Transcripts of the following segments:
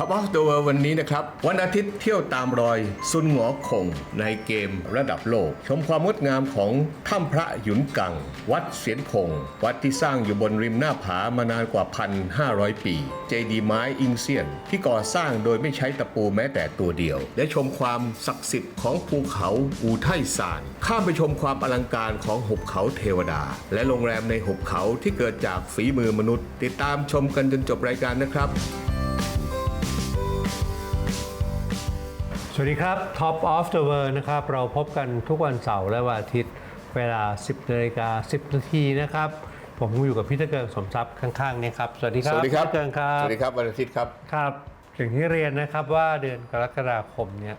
ท็อปออฟตัววันนี้นะครับ วันอาทิตย์เที่ยวตามรอยซุนหงอคงในเกมระดับโลก ชมความงดงามของถ้ำพระหยุนกัง วัดเสียนคง วัดที่สร้างอยู่บนริมหน้าผามานานกว่า 1,500 ปี เจดีไม้อิงเซียน ที่ก่อสร้างโดยไม่ใช้ตะปูแม้แต่ตัวเดียว และชมความศักดิ์สิทธิ์ของภูเขาอูไทซาน ข้ามไปชมความอลังการของหุบเขาเทวดา และโรงแรมในหุบเขาที่เกิดจากฝีมือมนุษย์ ติดตามชมกันจนจบรายการนะครับ สวัสดีครับ Top of the World นะครับ เราพบกันทุกวันเสาร์และวันอาทิตย์ เวลา 10นาฬิกา10 นาทีนะครับ ผมอยู่กับพี่ตะเกิงสมทรัพย์ข้างๆเนี่ยครับ สวัสดีครับสวัสดีครับพี่ตะเกิงครับสวัสดีครับวันอาทิตย์ครับครับอย่างที่เรียนนะครับว่าเดือนกรกฎาคมเนี่ย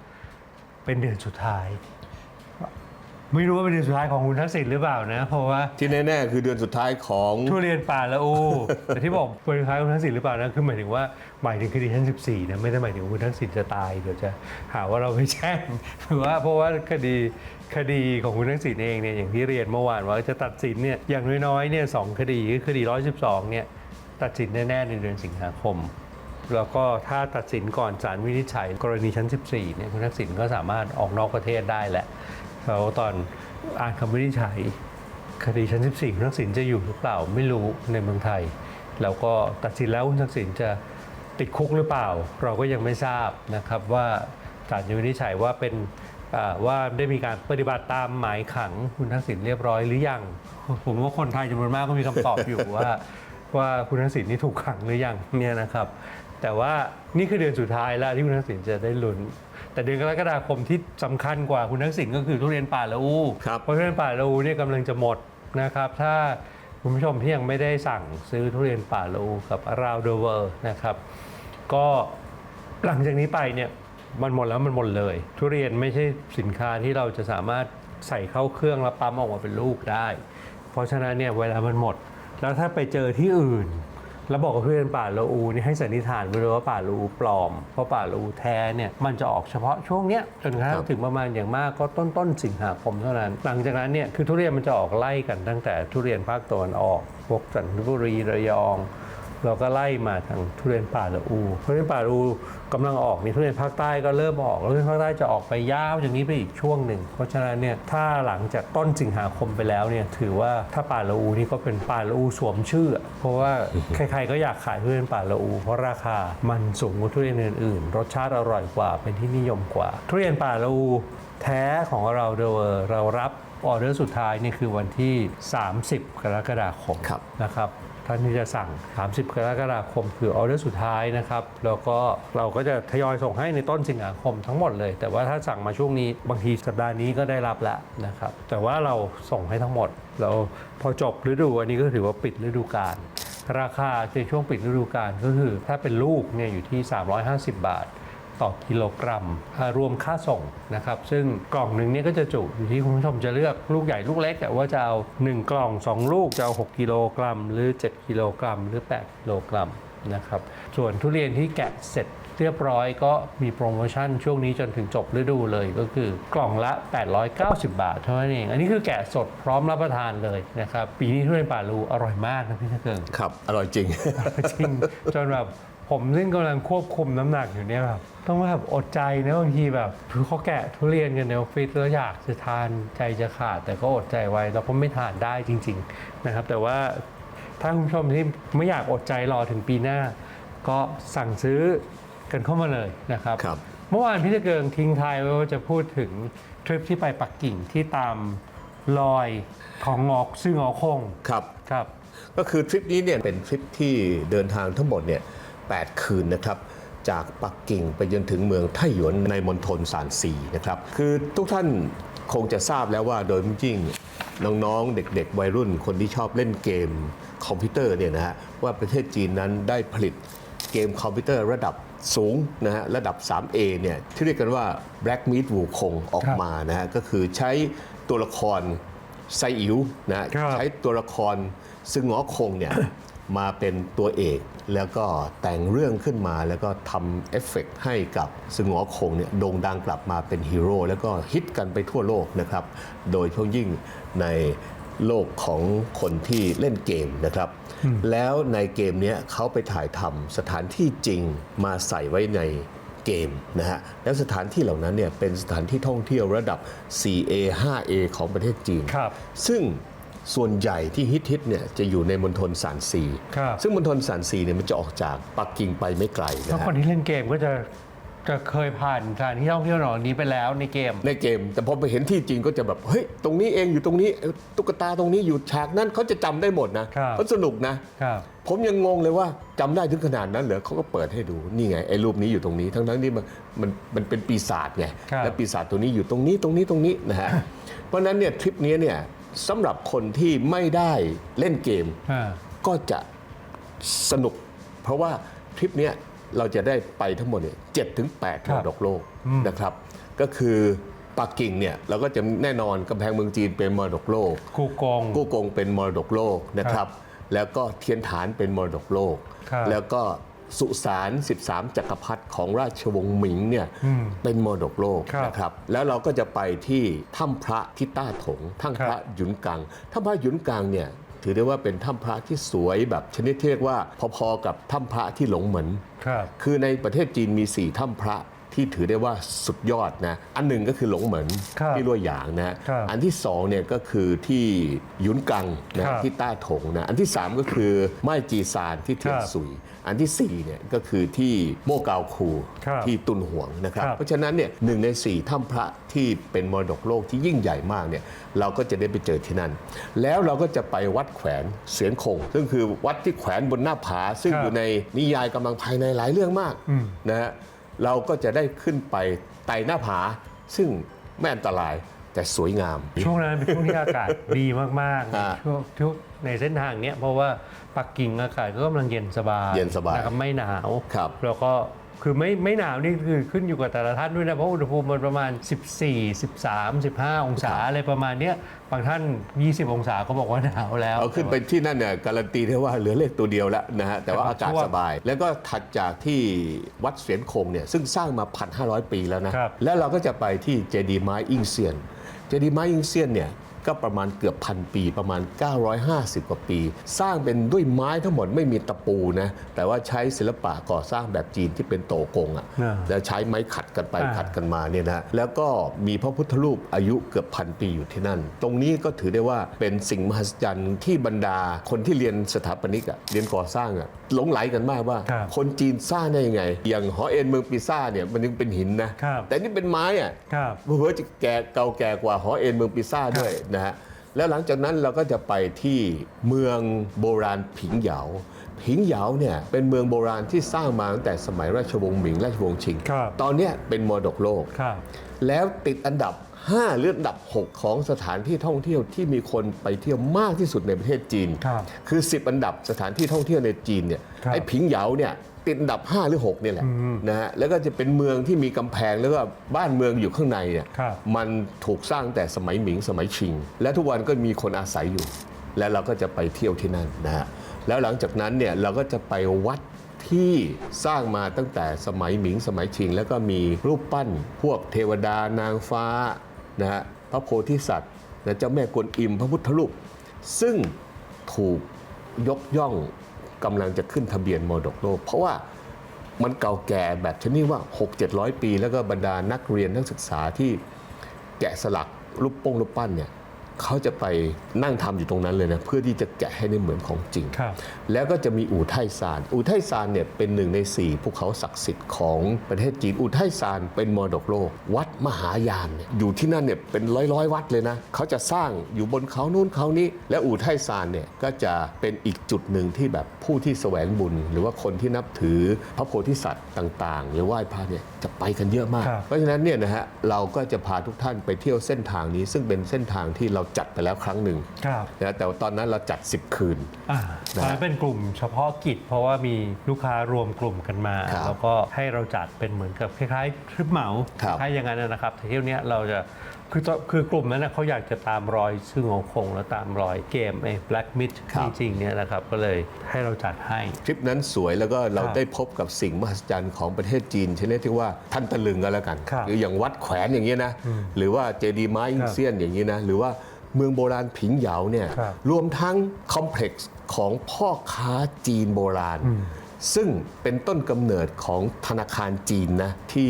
เป็นเดือนสุดท้าย ไม่รู้ว่าเป็นเดือนสุดท้ายของคุณทักษิณหรือเปล่านะ เพราะว่าที่แน่ๆคือเดือนสุดท้ายของทุเรียนป่าละอู แต่ที่บอกเป็นคล้ายคุณทักษิณหรือเปล่านะคือหมายถึงว่าหมายถึงคดีชั้น14นะไม่ได้หมายถึงว่าคุณทักษิณจะตายเดี๋ยวจะหาว่าเราไม่แช่งหรือว่าเพราะว่าคดีคดีของคุณทักษิณเองเนี่ยอย่างที่เรียนเมื่อวานว่าจะตัดสินเนี่ยอย่างน้อยๆเนี่ยสองคดีคือคดี 112 เนี่ยตัดสินแน่ๆในเดือนสิงหาคมแล้วก็ถ้าตัดสินก่อนศาลวินิจฉัย กรณีชั้น 14เนี่ยคุณทักษิณก็สามารถออกนอกประเทศได้แหละ แล้วตอนอ่านคำวินิจฉัยคดีชั้น 14คุณทักษิณจะอยู่หรือเปล่าไม่รู้ในเมืองไทย แล้วก็ตัดสินแล้วคุณทักษิณจะติดคุกหรือเปล่า เราก็ยังไม่ทราบนะครับว่าศาลจะวินิจฉัยว่าเป็นว่าได้มีการปฏิบัติตามหมายขังคุณทักษิณเรียบร้อยหรือยัง ผมว่าคนไทยจำนวนมากก็มีคำตอบอยู่ว่าว่าคุณทักษิณนี่ถูกขังหรือยังเนี่ยนะครับ แต่ว่านี่คือเดือนสุดท้ายแล้วที่คุณทักษิณจะได้ลุ้น แต่เดือนกรกฎาคมที่สำคัญกว่าคุณทักษิณก็คือทุเรียนป่าละอูครับเพราะทุเรียนป่าละอูเนี่ยกำลังจะหมดนะครับ ถ้าคุณผู้ชมที่ยังไม่ได้สั่งซื้อทุเรียนป่าละอูกับ around the world นะครับ ก็หลังจากนี้ไปเนี่ยมันหมดแล้วมันหมดเลย ทุเรียนไม่ใช่สินค้าที่เราจะสามารถใส่เข้าเครื่องแล้วปั๊มออกมาเป็นลูกได้ เพราะฉะนั้นเนี่ยเวลามันหมด แล้วถ้าไปเจอที่อื่น แล้วบอกว่าทุเรียนป่าละอูนี่ให้สันนิษฐานไปเลยว่าป่าละอูปลอม เพราะป่าละอูแท้เนี่ยมันจะออกเฉพาะช่วงเนี้ยจนกระทั่ครังบถึงประมาณอย่างมากก็ต้นต้นๆสิงหาคมเท่านั้น หลังจากนั้นเนี่ยคือทุเรียนมันจะออกไล่กันตั้งแต่ทุเรียนภาคตะวันออกพวกจันทบุรีระยอง เราก็ไล่มาทางทุเรียนป่าละอูทุเรียนป่าละอูกำลังออกนี่ทุเรียนภาคใต้ก็เริ่มออกแล้วทุเรียนภาคใต้จะออกไปยาวจากนี้ไปอีกช่วงหนึ่ง เพราะฉะนั้นเนี่ยถ้าหลังจากต้นสิงหาคมไปแล้วเนี่ยถือว่าถ้าป่าละอูนี่ก็เป็นป่าละอูสวมชื่อ เพราะว่าใครๆก็อยากขายทุเรียนป่าละอู เพราะราคามันสูงกว่าทุเรียนอื่นๆ รสชาติอร่อยกว่าเป็นที่นิยมกว่า ทุเรียนป่าละอูแท้ของเราเดอเรารับออเดอร์สุดท้ายนี่คือวันที่ 30 กรกฎาคมครับนะครับ ท่านที่จะสั่ง 30 กรกฎาคมคือออเดอร์สุดท้ายนะครับ แล้วก็เราก็จะทยอยส่งให้ในต้นสิงหาคมทั้งหมดเลย แต่ว่าถ้าสั่งมาช่วงนี้บางทีสัปดาห์นี้ก็ได้รับแล้วนะครับ แต่ว่าเราส่งให้ทั้งหมดแล้วพอจบฤดูอันนี้ก็ถือว่าปิดฤดูกาลราคาในช่วงปิดฤดูกาลก็คือถ้าเป็นลูกเนี่ยอยู่ที่ 350 บาท ต่อกิโลกรัมอ่ารวมค่าส่งนะครับซึ่งกล่องหนึ่งเนี่ยก็จะจุอยู่ที่คุณผู้ชมจะเลือกลูกใหญ่ลูกเล็กอะว่าจะเอา 1 กล่อง 2 ลูกจะเอา 6 กิโลกรัม หรือ 7 กิโลกรัม หรือ 8 กิโลกรัมนะครับส่วนทุเรียนที่แกะเสร็จเรียบร้อยก็มีโปรโมชั่นช่วงนี้จนถึงจบฤดูเลยก็คือกล่องละ 890 บาทเท่านั้นเอง อันนี้คือแกะสดพร้อมรับประทานเลยนะครับ ปีนี้ทุเรียนป่าลูอร่อยมากนะพี่ตะเกิงครับ อร่อยจริง จริง จนแบบ ผมซึ่งกำลังควบคุมน้ำหนักอยู่เนี่ยแบบต้องแบบอดใจนะบางทีแบบคือเขาแกะทุเรียนกันในออฟฟิศแล้วอยากจะทานใจจะขาด แต่ก็อดใจไว้เราก็ไม่ทานได้จริง ๆนะครับ แต่ว่าถ้าคุณผู้ชมที่ไม่อยากอดใจรอถึงปีหน้า ก็สั่งซื้อกันเข้ามาเลยนะครับ ครับ เมื่อวานพี่ตะเกิงทิ้งท้ายไว้ว่าจะพูดถึงทริปที่ไปปักกิ่งที่ตามรอยของงอกซึ่งงอคงครับ ครับ ก็คือทริปนี้เนี่ยเป็นทริปที่เดินทางทั้งหมดเนี่ย 8 คืนนะครับจากปักกิ่งไปจนถึงเมืองไทหยวนในมณฑลซานซีนะครับคือทุกท่านคงจะทราบแล้วว่าโดยยิ่งน้องๆ เด็กๆ วัยรุ่นคนที่ชอบเล่นเกมคอมพิวเตอร์เนี่ยนะฮะว่าประเทศจีนนั้นได้ผลิตเกมคอมพิวเตอร์ระดับสูงนะฮะระดับ 3A เนี่ยที่เรียกกันว่า Black Meat Wukong ออกครับมานะฮะก็คือใช้ตัวละครไซอิ๋วนะฮะครับใช้ตัวละครซึ่งงอคงเนี่ย มาเป็นตัวเอก แล้วก็แต่งเรื่องขึ้นมาแล้วก็ทำเอฟเฟกต์ให้กับซึ่งงอคงเนี่ยโด่งดังกลับมาเป็นฮีโร่แล้วก็ฮิตกันไปทั่วโลกนะครับ โดยเฉพาะยิ่งในโลกของคนที่เล่นเกมนะครับ แล้วในเกมเนี้ยเขาไปถ่ายทำสถานที่จริงมาใส่ไว้ในเกมนะฮะแล้วสถานที่เหล่านั้นเนี่ยเป็นสถานที่ท่องเที่ยวระดับ 4A 5A ของประเทศจีนครับซึ่ง ส่วนใหญ่ที่ฮิตฮิตๆเนี่ยจะอยู่ในมณฑลซานซีครับซึ่งมณฑลซานซีเนี่ยมันจะออกจากปักกิ่งไปไม่ไกลถ้านะคนฮะที่เล่นเกมก็จะจะเคยผ่านสถานที่ท่องเที่ยวเหล่านี้ไปแล้วในเกม ในเกม แต่พอไปเห็นที่จริงก็จะแบบเฮ้ยตรงนี้เองอยู่ตรงนี้เอ้ยตุ๊กตาตรงนี้อยู่ฉากนั้นเขาจะจำได้หมดนะครับเขาสนุกนะครับผมยังงงเลยว่าจำได้ถึงขนาดนั้นเหรอเขาก็เปิดให้ดูนี่ไงไอ้รูปนี้อยู่ตรงนี้ ทั้งทั้งๆที่มันมันมันเป็นปีศาจไงครับและปีศาจตัวนี้อยู่ตรงนี้ตรงนี้ตรงนี้นะฮะเพราะฉะนั้นเนี่ยทริปนี้เนี่ย สำหรับคนที่ไม่ได้เล่นเกมอ่าก็จะสนุก เพราะว่าทริปเนี้ยเราจะได้ไปทั้งหมดเนี่ยเจ็ดถึงแปดครัมบรดกโลกนะครับ ก็คือปักกิ่งเนี่ยเราก็จะแน่นอนกำแพงเมืองจีนเป็นมรดกโลก กูกงกู้กงเป็นมรดกโลกนะครับ แล้วก็เทียนฐานเป็นมรดกโลกครับแล้วก็ สุสาน 13 จักรพรรดิของราชวงศ์หมิงเนี่ยเป็นมรดกโลกครับ นะครับ แล้วเราก็จะไปที่ถ้ำพระที่ต้าถงถ้ำพระหยุนกังถ้ำพระหยุนกังเนี่ยถือได้ว่าเป็นถ้ำพระที่สวยแบบชนิดที่เรียกว่าพอๆกับถ้ำพระที่หลงเหมือน ครับ คือในประเทศจีนมี4ถ้ำพระ ที่ถือได้ว่าสุดยอดนะ อันหนึ่งก็คือหลงเหมินครับที่ลัวหยางนะ ครับอันที่สองเนี่ยก็คือที่หยุนกังนะครับ ที่ต้าถงนะ อันที่สามก็คือไม้จีซานที่เทียนครับซุย อันที่สี่เนี่ยก็คือที่โมเกาคูครับที่ตุนหวงนะครับ ครับ เพราะฉะนั้นเนี่ยหนึ่งในสี่ถ้ำพระที่เป็นมรดกโลกที่ยิ่งใหญ่มากเนี่ยเราก็จะได้ไปเจอที่นั่น แล้วเราก็จะไปวัดแขวนเสียนคง ซึ่งคือวัดที่แขวนบนหน้าผาซึ่งครับอยู่ในนิยายกำลังภายในหลายเรื่องมากนะฮะ เราก็จะได้ขึ้นไปไต่หน้าผา ซึ่งไม่อันตรายแต่สวยงาม ช่วงนั้นเป็นช่วงที่อากาศดีมากอ่าๆช่วงช่วงในเส้นทางเนี้ยเพราะว่าปักกิ่งอากาศก็กำลังเย็นสบายเย็นสบายนะครับไม่หนาว ครับแล้วก็ คือไม่ไม่หนาวนี่คือขึ้นอยู่กับแต่ละท่านด้วยนะ เพราะอุณหภูมิมันประมาณ 14 13 15 องศาอะไรประมาณเนี้ยบางท่าน 20 องศาก็บอกว่าหนาวแล้วเอาขึ้นไปที่นั่นเนี่ยการันตีได้ว่าเหลือเลขตัวเดียวแล้วนะฮะแต่ว่าแต่อากาศช่วงสบาย แล้วก็ถัดจากที่วัดเสวียนคงเนี่ยซึ่งสร้างมา 1,500 ปีแล้วนะครับแล้วเราก็จะไปที่เจดีย์ไม้อิงเซียน เจดีย์ไม้อิงเซียนเนี่ย ก็ประมาณเกือบพันปีประมาณ 950 กว่าปี สร้างเป็นด้วยไม้ทั้งหมดไม่มีตะปูนะแต่ว่าใช้ศิลปะก่อสร้างแบบจีนที่เป็นโตกงอะอ่าแล้วใช้ไม้ขัดกันไปอ่าขัดกันมาเนี่ยนะแล้วก็มีพระพุทธรูปอายุเกือบพันปีอยู่ที่นั่น ตรงนี้ก็ถือได้ว่าเป็นสิ่งมหัศจรรย์ที่บรรดาคนที่เรียนสถาปนิกอะเรียนก่อสร้างอะหลงไหลกันมากว่าครับคนจีนสร้างได้ยังไง อย่างหอเอ็นเมืองปิซ่าเนี่ยมันยังเป็นหินนะครับแต่นี่เป็นไม้อะครับเพื่อจะแก่เก่าแก่กว่าหอเอ็นเมืองปิซ่าด้วยนะฮะแล้วหลังจากนั้นเราก็จะไปที่เมืองโบราณผิงเหยา ผิงเหยาเนี่ยเป็นเมืองโบราณที่สร้างมาตั้งแต่สมัยราชวงศ์หมิงราชวงศ์ชิงครับตอนเนี้ยเป็นมรดกโลกครับแล้วติดอันดับ5หรืออันดับ 6 ของสถานที่ท่องเที่ยวที่มีคนไปเที่ยวมากที่สุดในประเทศจีนครับคือ 10 อันดับสถานที่ท่องเที่ยวในจีนเนี่ยครับไอ้ผิงเหยาเนี่ย ติดอันดับ 5 หรือ 6 เนี่ยแหละนะฮะแล้วก็จะเป็นเมืองที่มีกำแพงแล้วก็บ้านเมืองอยู่ข้างในเนี่ยครับมันถูกสร้างแต่สมัยหมิงสมัยชิง และทุกวันก็มีคนอาศัยอยู่ และเราก็จะไปเที่ยวที่นั่นนะฮะแล้วหลังจากนั้นเนี่ยเราก็จะไปวัดที่สร้างมาตั้งแต่สมัยหมิงสมัยชิง แล้วก็มีรูปปั้นพวกเทวดานางฟ้านะฮะพระโพธิสัตว์และเจ้าแม่กวนอิมพระพุทธรูปซึ่งถูกยกย่อง กำลังจะขึ้นทะเบียนมรดกโลก เพราะว่ามันเก่าแก่แบบชนิดว่า 6-700 ปี แล้วก็บรรดานักเรียนนักศึกษาที่แกะสลักรูปโป้งรูปปั้นเนี่ย เขาจะไปนั่งทำอยู่ตรงนั้นเลยนะเพื่อที่จะแกะให้ได้เหมือนของจริงครับแล้วก็จะมีอู่ไทซาน อู่ไทซานเนี่ยเป็นหนึ่งในสี่ภูเขาศักดิ์สิทธิ์ของประเทศจีน อู่ไทซานเป็นมรดกโลก วัดมหายานเนี่ยอยู่ที่นั่นเนี่ยเป็นร้อยร้อยๆวัดเลยนะเขาจะสร้างอยู่บนเขานู่นเขานี้ และอู่ไทซานเนี่ยก็จะเป็นอีกจุดหนึ่งที่แบบผู้ที่แสวงบุญ หรือว่าคนที่นับถือพระโพธิสัตว์ต่างๆ หรือไหว้พระเนี่ยจะไปกันเยอะมากครับเพราะฉะนั้นเนี่ยนะฮะเราก็จะพาทุกท่านไปเที่ยวเส้นทางนี้ซึ่งเป็นเส้นทางที่เราจัดไปแล้วครั้งหนึ่งครับนะแต่ว่าตอนนั้นเราจัด 10 คืนอ่านะตอนนั้นเป็นกลุ่มเฉพาะกิจ เพราะว่ามีลูกค้ารวมกลุ่มกันมาครับแล้วก็ให้เราจัดเป็นเหมือนกับคล้ายๆทริปเหมาครับคล้ายๆอย่างนั้นนะครับแต่เที่ยวเนี้ยเราจะคือตอนคือกลุ่มนั้นนะเขาอยากจะตามรอยซึ่งของคงและตามรอยเกมไอ้ Black Myth ครับจริงๆเนี่ยนะครับก็เลยให้เราจัดให้ทริปนั้นสวยแล้วก็เราครับได้พบกับสิ่งมหัศจรรย์ของประเทศจีนชนิดที่ว่าท่านตะลึงกันแล้วกันครับหรืออย่างวัดแขวนอย่างนี้ยนะ หรือว่าเจดีย์ไม้อินเซียนอย่างนี้นะ หรือว่า เมืองโบราณผิงเหยาเนี่ยครับรวมทั้งคอมเพล็กซ์ของพ่อค้าจีนโบราณ ซึ่งเป็นต้นกำเนิดของธนาคารจีนนะที่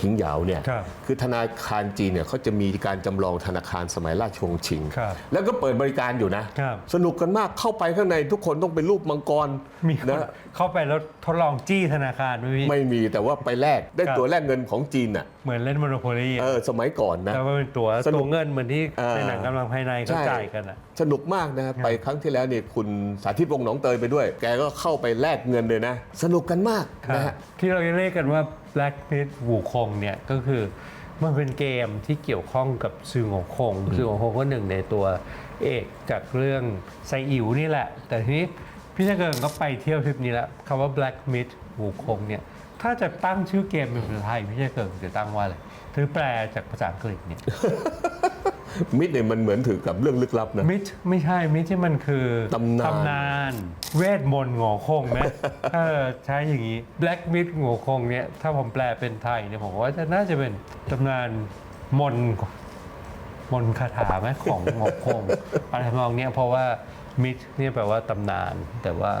ผิงเหยาเนี่ยครับคือธนาคารจีนเนี่ยเขาจะมีการจำลองธนาคารสมัยราชวงศ์ชิงครับแล้วก็เปิดบริการอยู่นะครับสนุกกันมากเข้าไปข้างในทุกคนต้องเป็นรูปมังกรมีคนนะเข้าไปแล้วทดลองจี้ธนาคารไหมพี่ไม่มีแต่ว่าไปแลกได้ครับตัวแลกเงินของจีนอะ เหมือนเล่นโมโนโพลีเออสมัยก่อนนะ แต่ว่าเป็นตัวสนุกตัวเงินเหมือนที่เออในหนังกำลังภายในเขาใช่จ่ายกันอะ สนุกมากนะไปครั้งที่แล้วเนี่ยคุณสาธิตวงศ์หนองเตยไปด้วย แกก็เข้าไปแลกเงินเลยนะ สนุกกันมากนะฮะ ที่เราเรียกกันว่า Black Myth วูคงเนี่ยก็คือมันเป็นเกมที่เกี่ยวข้องกับซือโงคงซือโงคงก็หนึ่งในตัวเอกจากเรื่องไซอิ๋วนี่แหละ แต่ทีนี้พี่ชะเกิงก็ไปเที่ยวทริปนี้แล้วคำว่า Black Myth วูคงเนี่ย ถ้าจะตั้งชื่อเกมเป็นภาษาไทยพี่ชะเกิงจะตั้งว่าอะไรหรือแปลจากภาษาอังกฤษเนี่ย มิดเนี่ยมันเหมือนถือกับเรื่องลึกลับนะ มิดไม่ใช่มิดที่มันคือตำนานตำนานเวทมนต์โง่คงไหมเออใช้อย่างนี้ Black Myth โง่คงเนี่ยถ้าผมแปลเป็นไทยเนี่ยผมว่าจะน่าจะเป็นตำนานมนต์มนต์คาถาไหมของโง่คงอะไรทำนองเนี้ยเพราะว่ามิดเนี่ยแปลว่าตำนาน แต่ว่า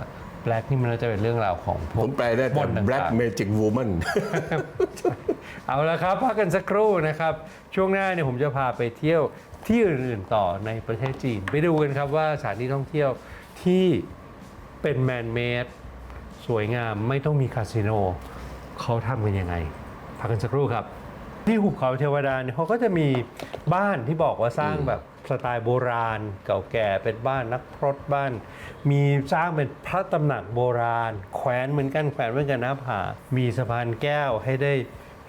Black นี่มันน่าจะเป็นเรื่องราวของพวผกมแปลได้มแต่นต์ต่างๆ Black Magic Woman เอาละครับพักกันสักครู่นะครับ ช่วงหน้าเนี่ยผมจะพาไปเที่ยวที่อื่นๆต่อในประเทศจีน ไปดูกันครับว่าสถานที่ท่องเที่ยวที่เป็นแมนเมดสวยงามไม่ต้องมีคาสิโนเขาทำกันยังไงพักกันสักครู่ครับ ที่หุบเขาเทวดาเนี่ยเขาก็จะมีบ้านที่บอกว่าสร้างแบบ สไตล์โบราณ เก่าแก่เป็นบ้านนักพรตบ้าน มีสร้างเป็นพระตำหนักโบราณ แขวนเหมือนกันแขวนเหมือนกันหน้าผา มีสะพานแก้วให้ได้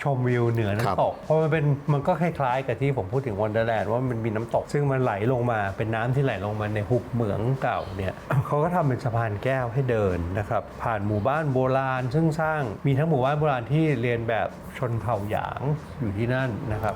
ชมวิวเหนือครับน้ำตก เพราะมันเป็นมันก็คล้ายๆกับที่ผมพูดถึงวันเดอร์แลนด์ว่ามันมีน้ำตก ซึ่งมันไหลลงมาเป็นน้ำที่ไหลลงมาในหุบเหมืองเก่าเนี่ยเขาก็ทำเป็นสะพานแก้วให้เดินนะครับ ผ่านหมู่บ้านโบราณ ซึ่งสร้างมีทั้งหมู่บ้านโบราณที่เรียนแบบชนเผ่าหยางอยู่ที่นั่นนะครับ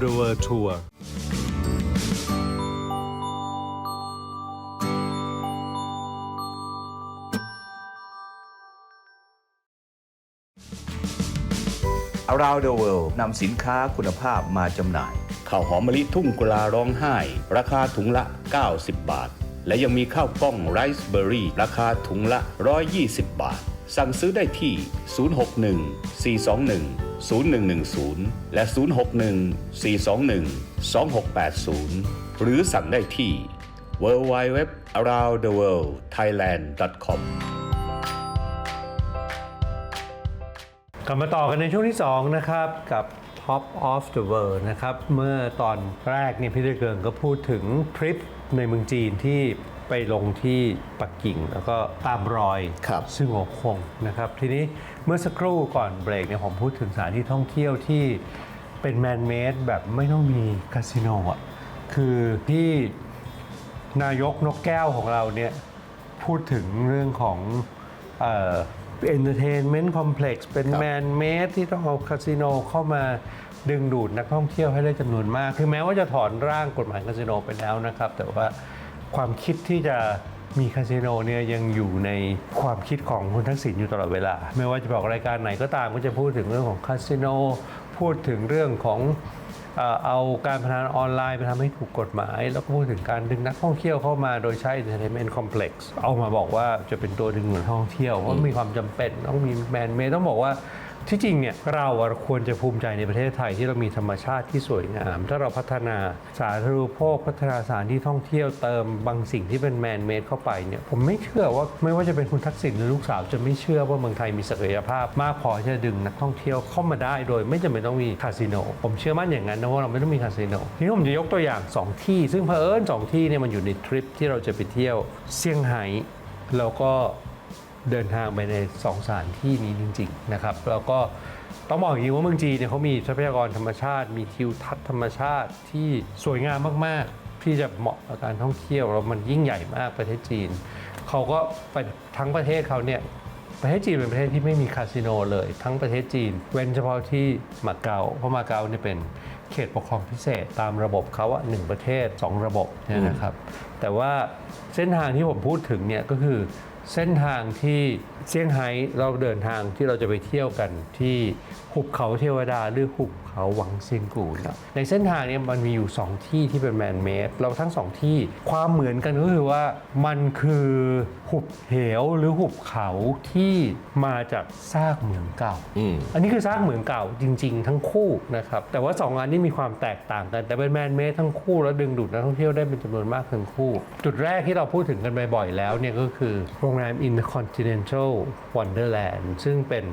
the world tour อารา the World นำสินค้าคุณภาพมาจำหน่าย ข้าวหอมมะลิทุ่งกุลาร้องไห้ ราคาถุงละ 90 บาท และยังมีข้าวกล้องไรซ์เบอร์รี่ ราคาถุงละ 120 บาท สั่งซื้อได้ที่ 061 421 0110 และ 061 421 2680 หรือสั่งได้ที่ www aroundtheworldthailand.com กลับมาต่อกันในช่วงที่ 2 นะครับ กับ Top of the World นะครับ เมื่อตอนแรกเนี่ยพี่เดเกิงก็พูดถึงทริปในเมืองจีนที่ ไปลงที่ปักกิ่ง แล้วก็ตามรอยครับซึ่งโงคงนะครับ ทีนี้เมื่อสักครู่ก่อนเบรกเนี่ยผมพูดถึงสถานที่ท่องเที่ยวที่เป็นแมนเมดแบบไม่ต้องมีคาสิโนอะคือที่นายกนกแก้วของเราเนี่ยพูดถึงเรื่องของเอนเตอร์เทนเมนต์คอมเพล็กซ์เป็นครับแมนเมดที่ต้องเอาคาสิโนเข้ามาดึงดูดนักท่องเที่ยวให้ได้จำนวนมาก คือแม้ว่าจะถอนร่างกฎหมายคาสิโนไปแล้วนะครับ แต่ว่า ความคิดที่จะมีคาสิโนเนี่ยยังอยู่ในความคิดของคุณทักษิณอยู่ตลอดเวลา ไม่ว่าจะบอกรายการไหนก็ตามก็จะพูดถึงเรื่องของคาสิโนพูดถึงเรื่องของเอาการพนันออนไลน์ไปทำให้ถูกกฎหมาย แล้วก็พูดถึงการดึงนักท่องเที่ยวเข้ามาโดยใช้ entertainment complex เอามาบอกว่าจะเป็นตัวดึงนักท่องเที่ยวเพราะมีความจำเป็นต้องมีแมนเมต้องบอกว่า ที่จริงเนี่ยเราควรจะภูมิใจในประเทศไทยที่เรามีธรรมชาติที่สวยงาม ถ้าเราพัฒนาสาธารณูปโภคพัฒนาสถานที่ท่องเที่ยวเติมบางสิ่งที่เป็นแมนเมดเข้าไปเนี่ยผมไม่เชื่อว่าไม่ว่าจะเป็นคุณทักษิณหรือลูกสาวจะไม่เชื่อว่าเมืองไทยมีศักยภาพ มากพอที่จะดึงนักท่องเที่ยวเข้ามาได้โดย ไม่จำเป็นต้องมีคาสิโนผมเชื่อมั่นอย่างนั้นนะว่าเราไม่ต้องมีคาสิโนทีนี้ผมจะยกตัวอย่าง 2 ที่ ซึ่งเผอิญสองที่เนี่ยมันอยู่ในทริปที่เราจะไปเที่ยวเซี่ยงไฮ้แล้วก็ เดินทางไปในสองสถานที่นี้จริง ๆ นะครับ แล้วก็ต้องบอกอย่างนี้ว่าเมืองจีนเนี่ยเขามีทรัพยากรธรรมชาติ มีทิวทัศน์ธรรมชาติที่สวยงามมากๆ ที่จะเหมาะกับการท่องเที่ยวแล้วมันยิ่งใหญ่มากประเทศจีนเขาก็ไปทั้งประเทศเขาเนี่ยประเทศจีนเป็นประเทศที่ไม่มีคาสิโนเลย ทั้งประเทศจีน เว้นเฉพาะที่มาเก๊าเพราะมาเก๊าเนี่ยเป็นเขตปกครองพิเศษตามระบบเขาอะหนึ่งประเทศ 2 ระบบเนี่ยนะครับ แต่ว่าเส้นทางที่ผมพูดถึงเนี่ยก็คือ เส้นทางที่เซี่ยงไฮ้เราเดินทางที่เราจะไปเที่ยวกันที่หุบเขาเทวดาหรือหุบเขาหวังซินกูนะในเส้นทางเนี้มันมีอยู่ 2 ที่ที่เป็นแมนเมดเราทั้งสองที่ความเหมือนกันก็คือว่ามันคือหุบเหวหรือหุบเขาที่มาจากซากเหมืองเก่าอืมอันนี้คือซากเหมืองเก่าจริง ๆ ทั้งคู่นะครับแต่ว่า 2 อันนี้มีความแตกต่างกัน แต่เป็นแมนเมดทั้งคู่แล้วดึงดูดนักท่องเที่ยวได้เป็นจำนวนมากทั้งคู่ จุดแรกที่เราพูดถึงกันบ่อยๆแล้วเนี่ยก็คือโรงแรม Intercontinental Wonderland ซึ่งเป็น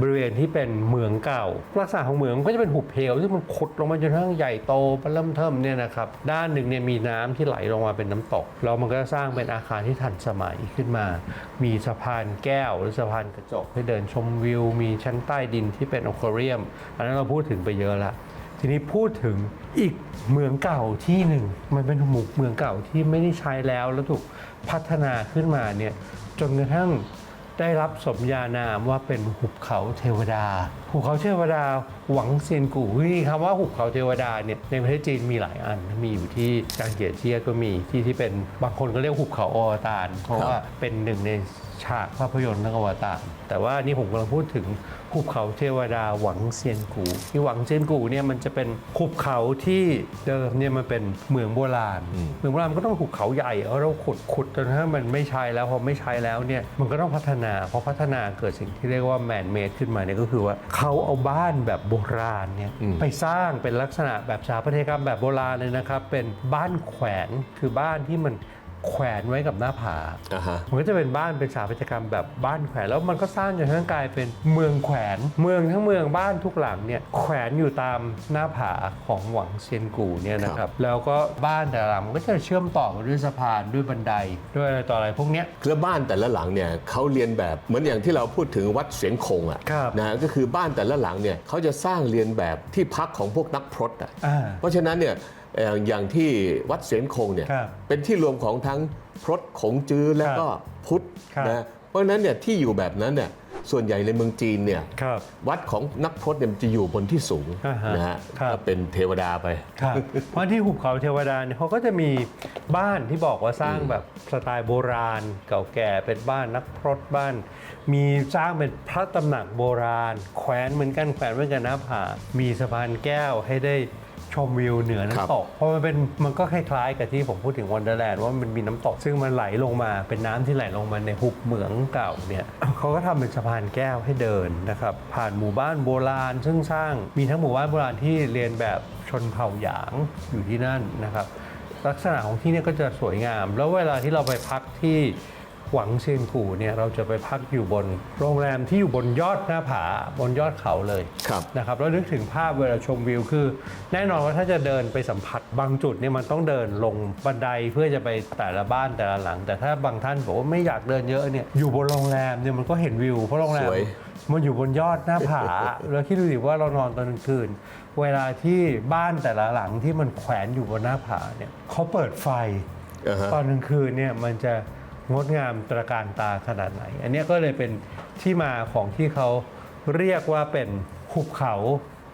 บริเวณที่เป็นเมืองเก่า ลักษณะของเมืองก็จะเป็นหุบเหวที่มันขุดลงมาจนทั่งใหญ่โตเริ่มเทิมเนี่ยนะครับ ด้านหนึ่งเนี่ยมีน้ำที่ไหลลงมาเป็นน้ำตก แล้วมันก็สร้างเป็นอาคารที่ทันสมัยขึ้นมา มีสะพานแก้วหรือสะพานกระจกให้เดินชมวิว มีชั้นใต้ดินที่เป็นอควาเรียม อันนั้นเราพูดถึงไปเยอะละ ทีนี้พูดถึงอีกเมืองเก่าที่หนึ่ง มันเป็นหมู่เมืองเก่าที่ไม่ได้ใช้แล้วแล้วถูกพัฒนาขึ้นมาเนี่ยจนกระทั่งได้รับสมญานามว่าเป็นหุบเขาเทวดา หุบเขาเทวดาหวังเซียนกูนี่คำว่าหุบเขาเทวดาเนี่ยในประเทศจีนมีหลายอัน มีอยู่ที่จางเจียเจียก็มีที่ที่เป็นบางคนก็เรียกหุบเขาอวตารเพราะว่าเป็นหนึ่งในฉากภาพยนตร์เรื่องอวตารแต่ว่านี่ผมกำลังพูดถึงหุบเขาเทวดาหวังเซียนกูที่หวังเซียนกูเนี่ยมันจะเป็นหุบเขาที่เดิมเนี่ยมันเป็นเมืองโบราณเมืองโบราณมันก็ต้องหุบเขาใหญ่เราขุดขุดจนถ้ามันไม่ใช้แล้วพอไม่ใช้แล้วเนี่ยมันก็ต้องพัฒนาพอพัฒนาเกิดสิ่งที่เรียกว่าแมนเมดขึ้นมาเนี่ยก็คือว่าเขาเอาบ้านแบบโบราณเนี่ยไปสร้างเป็นลักษณะแบบสถาปัตยกรรมแบบโบราณเลยนะครับ เป็นบ้านแขวนคือบ้านที่มัน แขวนไว้กับหน้าผา อ่าฮะ มันก็จะเป็นบ้านเป็นสถาปัตยกรรมแบบบ้านแขวนแล้วมันก็สร้างจนกระทั่งกลายเป็นเมืองแขวน เมืองทั้งเมืองบ้านทุกหลังเนี่ยแขวนอยู่ตามหน้าผาของหวังเซียนกูเนี่ยนะครับแล้วก็บ้านแต่ละหลังมันก็จะเชื่อมต่อกันด้วยสะพานด้วยบันไดด้วยอะไรต่ออะไรพวกเนี้ย แล้วบ้านแต่ละหลังเนี่ยเขาเรียนแบบเหมือนอย่างที่เราพูดถึงวัดเสียงคงอะครับนะก็คือบ้านแต่ละหลังเนี่ยเขาจะสร้างเรียนแบบที่พักของพวกนักพรตอะอ่า เพราะฉะนั้นเนี่ยเอ่ออย่างที่วัดเสียงคงเนี่ยครับเป็นที่รวมของทั้งพรตขงจื้อและก็พุทธครับนะเพราะฉะนั้นเนี่ยที่อยู่แบบนั้นเนี่ยส่วนใหญ่ในเมืองจีนเนี่ยครับวัดของนักพรตเนี่ยมันจะอยู่บนที่สูงอ่าฮะนะฮะครับก็เป็นเทวดาไปครับเพราะที่หุบเขาเทวดาเนี่ยเขาก็จะมีบ้านที่บอกว่าสร้างแบบสไตล์โบราณ เก่าแก่เป็นบ้านนักพรตบ้าน มีสร้างเป็นพระตำหนักโบราณ แขวนเหมือนกันแขวนไว้กับหน้าผามีสะพานแก้วให้ได้ ชมวิวเหนือครับน้ำตก เพราะมันเป็นมันก็คล้ายๆกับที่ผมพูดถึงวันเดอร์แลนด์ว่ามันมีน้ำตก ซึ่งมันไหลลงมาเป็นน้ำที่ไหลลงมาในหุบเหมืองเก่าเนี่ยเขาก็ทำเป็นสะพานแก้วให้เดินนะครับผ่านหมู่บ้านโบราณ ซึ่งสร้างมีทั้งหมู่บ้านโบราณที่เรียนแบบชนเผ่าหยางอยู่ที่นั่นนะครับ ลักษณะของที่เนี่ยก็จะสวยงาม แล้วเวลาที่เราไปพักที่ หวังเซียนกูเนี่ยเราจะไปพักอยู่บนโรงแรมที่อยู่บนยอดหน้าผาบนยอดเขาเลยครับนะครับแล้วนึกถึงภาพเวลาชมวิวคือ แน่นอนว่าถ้าจะเดินไปสัมผัสบางจุดเนี่ยมันต้องเดินลงบันไดเพื่อจะไปแต่ละบ้านแต่ละหลัง แต่ถ้าบางท่านบอกว่าไม่อยากเดินเยอะเนี่ยอยู่บนโรงแรมเนี่ยมันก็เห็นวิวเพราะโรงแรมสวยมันอยู่บนยอดหน้าผาแล้วคิดดูดิว่าเรานอนตอนกลางคืน เวลาที่บ้านแต่ละหลังที่มันแขวนอยู่บนหน้าผาเนี่ยเขาเปิดไฟอ่าฮะตอนกลางคืนเนี่ยมันจะ งดงามตระการตาขนาดไหน อันเนี้ยก็เลยเป็นที่มาของที่เขาเรียกว่าเป็นหุบเขา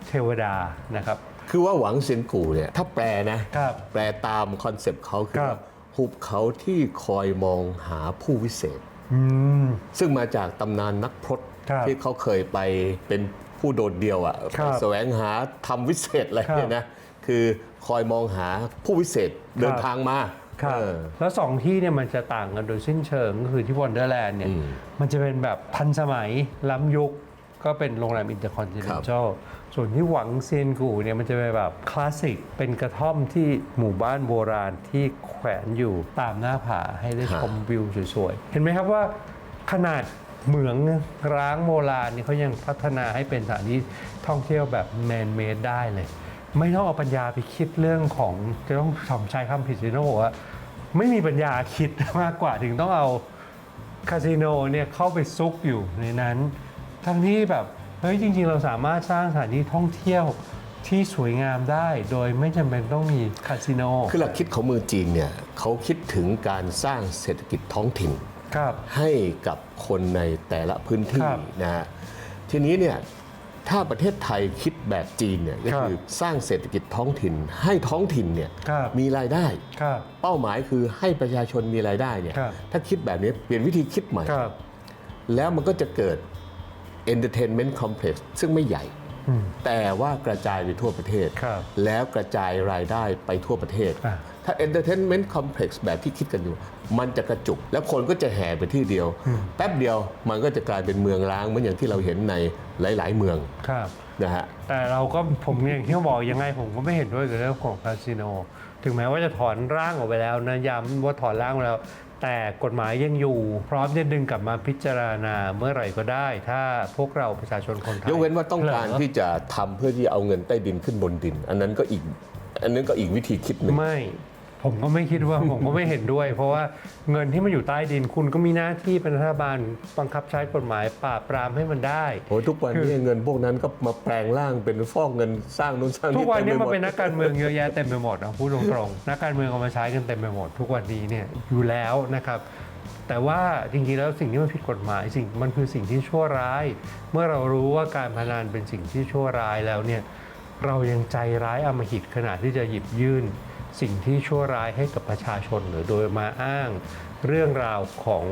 เทวดานะครับ คือว่าหวังเซียนกูเนี่ยถ้าแปลนะ ครับ แปลตามคอนเซปต์เขาคือครับว่าหุบเขาที่คอยมองหาผู้วิเศษ อืม ซึ่งมาจากตำนานนักพรตครับที่เขาเคยไปเป็นผู้โดดเดี่ยวอะครั่ะบไปแสวงหาทำวิเศษอะไรครับเนี่ยนะ คือคอยมองหาผู้วิเศษเดินครับทางมา ครับเออแล้วสองที่เนี่ยมันจะต่างกันโดยสิ้นเชิงก็คือที่วอนเดอร์แลนด์เนี่ย อืมมันจะเป็นแบบทันสมัย ล้ำยุค ก็เป็นโรงแรมอินเตอร์คอนติเนนทัลส่วนที่หวังเซียนกูเนี่ยมันจะเป็นแบบคลาสสิก เป็นกระท่อมที่หมู่บ้านโบราณที่แขวนอยู่ตามหน้าผาให้ได้ฮะชมวิวสวยๆ เห็นไหมครับว่าขนาดเหมืองร้างโบราณเนี่ยเขายังพัฒนาให้เป็นสถานที่ท่องเที่ยวแบบแมนเมดได้เลย ไม่ต้องเอาปัญญาไปคิดเรื่องของจะต้องสมใช้คำผิดสิต้องบอกว่า ไม่มีปัญญาคิดมากกว่าถึงต้องเอาคาสิโนเนี่ยเข้าไปซุกอยู่ในนั้น ทั้งที่แบบเฮ้ยจริง ๆ เราสามารถสร้างสถานที่ท่องเที่ยวที่สวยงามได้โดยไม่จำเป็นต้องมีคาสิโน คือหลักคิดของเมืองจีนเนี่ยเขาคิดถึงการสร้างเศรษฐกิจท้องถิ่นครับให้กับคนในแต่ละพื้นที่ครับนะฮะทีนี้เนี่ย ถ้าประเทศไทยคิดแบบจีนเนี่ยก็ครับคือสร้างเศรษฐกิจท้องถิ่น ให้ท้องถิ่นเนี่ยครับมีรายได้ครับเป้าหมายคือให้ประชาชนมีรายได้เนี่ยครับถ้าคิดแบบนี้เปลี่ยนวิธีคิดใหม่ครับแล้วมันก็จะเกิด entertainment complex ซึ่งไม่ใหญ่อืมแต่ว่ากระจายไปทั่วประเทศครับแล้วกระจายรายได้ไปทั่วประเทศอะถ้า entertainment complex แบบที่คิดกันอยู่ มันจะกระจุก แล้วคนก็จะแห่ไปที่เดียว แป๊บเดียวมันก็จะกลายเป็นเมืองร้างเหมือนอย่างที่เราเห็นในหลาย ๆ เมืองครับ นะฮะ แต่เราก็ผมอย่างที่เขาบอกยังไงผมก็ไม่เห็นด้วยกับเรื่องของคาสิโน ถึงแม้ว่าจะถอนร่างออกไปแล้วนะย้ำว่าถอนร่างไปแล้ว แต่กฎหมายยังอยู่ พร้อมจะดึงกลับมาพิจารณาเมื่อไหร่ก็ได้ ถ้าพวกเราประชาชนคนไทยยกเว้นว่าต้องการเผลที่จะทำเพื่อที่เอาเงินใต้ดินขึ้นบนดิน อันนั้นก็อีกอันนั้นก็อีกวิธีคิดหนึ่ง ไม่ ผมก็ไม่คิดว่า ผมก็ไม่เห็นด้วย เพราะว่าเงินที่มันอยู่ใต้ดินคุณก็มีหน้าที่เป็นรัฐบาลบังคับใช้กฎหมายปราบปรามให้มันได้โอ้ยทุกวันนี้เงินพวกนั้นก็มาแปลงร่างเป็นฟอกเงินสร้างนู้นสร้างทุนี่กวันนี้ต็มันไหดเป็นนักการเมืองเยอะแยะเต็มไปหมดนะพูดตรงๆนักการเมืองเอามาใช้กันเต็มไปหมด ทุกวันนี้เนี่ยอยู่แล้วนะครับแต่ว่าจริงๆแล้วสิ่งที่มันผิดกฎหมายสิ่งมันคือสิ่งที่ชั่วร้าย เมื่อเรารู้ว่าการพนันเป็นสิ่งที่ชั่วร้ายแล้วเนี่ยเรายังใจร้ายอำมหิตขนาดที่จะหยิบยื่น สิ่งที่ชั่วร้ายให้กับประชาชนหรือโดยมาอ้างเรื่องราวของ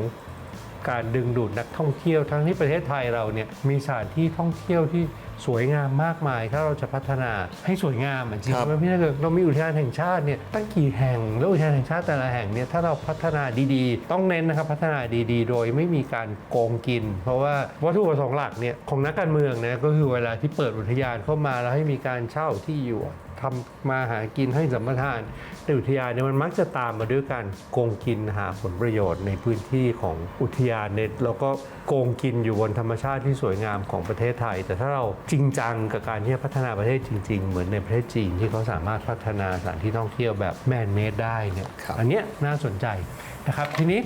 การดึงดูดนักท่องเที่ยวทั้งที่ประเทศไทยเราเนี่ยมีสถานที่ท่องเที่ยวที่สวยงามมากมาย ถ้าเราจะพัฒนาให้สวยงามอะจริงครับๆพี่ถ้าเกิดเรามีอุทยานแห่งชาติเนี่ยตั้งกี่แห่งแล้วอุทยานแห่งชาติแต่ละแห่งเนี่ยถ้าเราพัฒนาดีๆ ต้องเน้นนะครับพัฒนาดีๆ โดยไม่มีการโกงกิน เพราะว่าวัตถุประสงค์หลักเนี่ยของนักการเมืองเนี่ยก็คือเวลาที่เปิดอุทยานเข้ามาแล้วให้มีการเช่าที่อยู่ ทำมาหากินให้สัมปทานในอุทยานเนี่ยมันมักจะตามมาด้วยการโกงกินหาผลประโยชน์ในพื้นที่ของอุทยานเนี่ยแล้วก็โกงกินอยู่บนธรรมชาติที่สวยงามของประเทศไทย แต่ถ้าเราจริงจังกับการที่จะพัฒนาประเทศจริง ๆ เหมือนในประเทศจีนที่เขาสามารถพัฒนาสถานที่ท่องเที่ยวแบบแมนเมดได้เนี่ยครับอันเนี้ยน่าสนใจนะครับทีนี้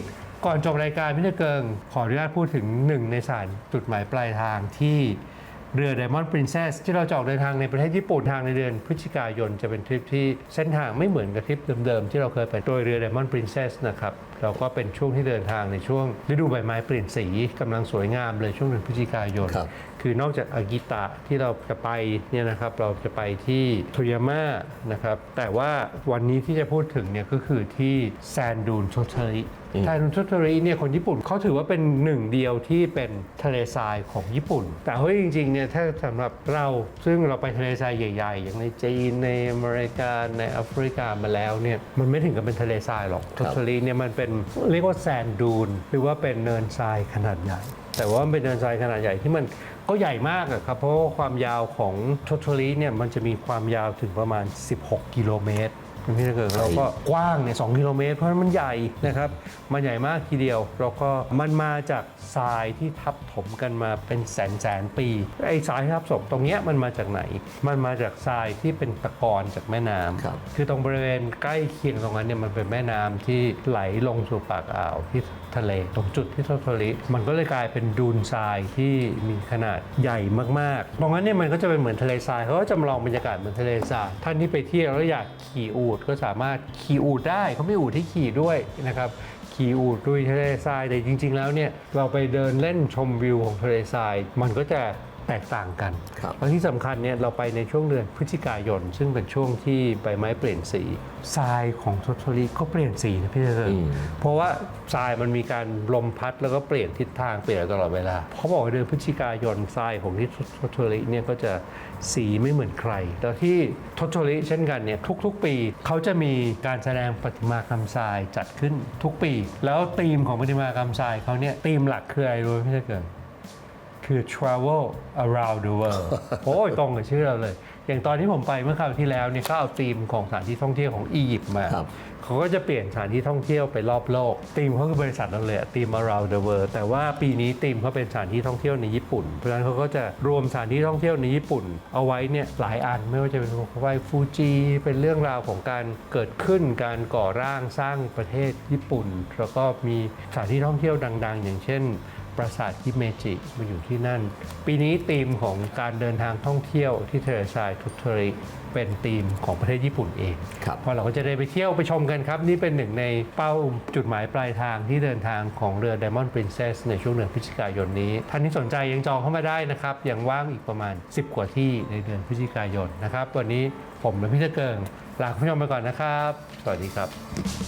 ก่อนจบรายการพี่ตะเกิงขออนุญาตพูดถึงหนึ่งในสถานจุดหมายปลายทางที่ เรือ Diamond Princess ที่เราจะออกเดินทางในประเทศญี่ปุ่นทางในเดือนพฤศจิกายนจะเป็นทริปที่เส้นทางไม่เหมือนกับทริปเดิมๆที่เราเคยไปโดยเรือ Diamond Princess นะครับ เราก็เป็นช่วงที่เดินทางในช่วงฤดูใบไม้เปลี่ยนสีกำลังสวยงามเลยช่วงเดือนพฤศจิกายนครับคือนอกจากอากิตะที่เราจะไปเนี่ยนะครับเราจะไปที่โทยาม่านะครับแต่ว่าวันนี้ที่จะพูดถึงเนี่ยก็คือที่แซนดูนโชเทริอืมแซนดูนโชเทริเนี่ยคนญี่ปุ่นเขาถือว่าเป็นหนึ่งเดียวที่เป็นทะเลทรายของญี่ปุ่น แต่เฮ้ยจริงๆเนี่ยถ้าสำหรับเราซึ่งเราไปทะเลทรายใหญ่ ๆ อย่างในจีนในอเมริกาในแอฟริกามาแล้วเนี่ยมันไม่ถึงกับเป็นทะเลทรายหรอกโชเทริเนี่ยมันเป็นเรียกว่าแซนดูนหรือว่าเป็นเนินทรายขนาดใหญ่ แต่ว่าเป็นเนินทรายขนาดใหญ่ที่มันก็ใหญ่มากครับเพราะว่าความยาวของโชโทริเนี่ยมันจะมีความยาวถึงประมาณ 16 กิโลเมตร พี่ถ้าเกิดเราก็กว้างเนี่ย2กิโลเมตร เพราะฉะนั้นมันใหญ่นะครับ มันใหญ่มากทีเดียวแล้วก็มันมาจากทรายที่ทับถมกันมาเป็นแสนแสนปีไอ้ทรายที่ทับถมตรงเนี้ยมันมาจากไหน มันมาจากทรายที่เป็นตะกอนจากแม่น้ำครับ คือตรงบริเวณใกล้เคียงตรงนั้นเนี่ยมันเป็นแม่น้ำที่ไหลลงสู่ปากอ่าวที่ ทะเล ตรงจุดที่ทอทริมันก็เลยกลายเป็นดูนทรายที่มีขนาดใหญ่มากๆตรงนั้นเนี่ยมันก็จะเป็นเหมือนทะเลทรายเขาก็จำลองบรรยากาศเหมือนทะเลทรายท่านที่ไปเที่ยวแล้วอยากขี่อูดก็สามารถขี่อูดได้เขาไม่อูดที่ขี่ด้วยนะครับขี่อูดด้วยทะเลทรายแต่จริง ๆ แล้วเนี่ยเราไปเดินเล่นชมวิวของทะเลทรายมันก็จะ แตกต่างกันครับแล้วที่สำคัญเนี่ยเราไปในช่วงเดือนพฤศจิกายน ซึ่งเป็นช่วงที่ใบไม้เปลี่ยนสีทรายของโทโทริก็เปลี่ยนสีนะพี่เจริญอืมเพราะว่าทรายมันมีการลมพัดแล้วก็เปลี่ยนทิศทางเปลี่ยนตลอดเวลาเขาบอกว่าเดือนพฤศจิกายนทรายของที่โทโทริเนี่ยก็จะสีไม่เหมือนใคร แล้วที่โทโทริเช่นกันเนี่ยทุกๆ ปีเขาจะมีการแสดงประติมากรรมทรายจัดขึ้นทุกปี แล้วธีมของประติมากรรมทรายเขาเนี่ยธีมหลักคืออะไรรู้ไหมพี่เจริญ คือ travel around the world โอ้ยตรงกับชื่อเราเลย อย่างตอนที่ผมไปเมื่อคราวที่แล้วเนี่ยเขาเอาธีมของสถานที่ท่องเที่ยวของอียิปต์มาครับเขาก็จะเปลี่ยนสถานที่ท่องเที่ยวไปรอบโลกธีมเขาคือบริษัทเราเลยธีม around the world แต่ว่าปีนี้ธีมเขาเป็นสถานที่ท่องเที่ยวในญี่ปุ่น เพราะฉะนั้นเขาก็จะรวมสถานที่ท่องเที่ยวในญี่ปุ่น เอาไว้เนี่ยหลายอันไม่ว่าจะเป็นไวฟูจิเป็นเรื่องราวของการเกิดขึ้นการก่อร่างสร้างประเทศญี่ปุ่น แล้วก็มีสถานที่ท่องเที่ยวดัง ๆ อย่างเช่น ปราสาทฮิเมจิมาอยู่ที่นั่น ปีนี้ธีมของการเดินทางท่องเที่ยวที่ทะเลทรายทุตเทริเป็นธีมของประเทศญี่ปุ่นเองครับพอเราก็จะได้ไปเที่ยวไปชมกันครับ นี่เป็นหนึ่งในเป้าจุดหมายปลายทางที่เดินทางของเรือ Diamond Princess ในช่วงเดือนพฤศจิกายนนี้ ท่านที่สนใจยังจองเข้ามาได้นะครับ ยังว่างอีกประมาณ 10 กว่าที่ในเดือนพฤศจิกายนนะครับ วันนี้ผมและพี่ตะเกิงลาคุณผู้ชมไปก่อนนะครับ สวัสดีครับ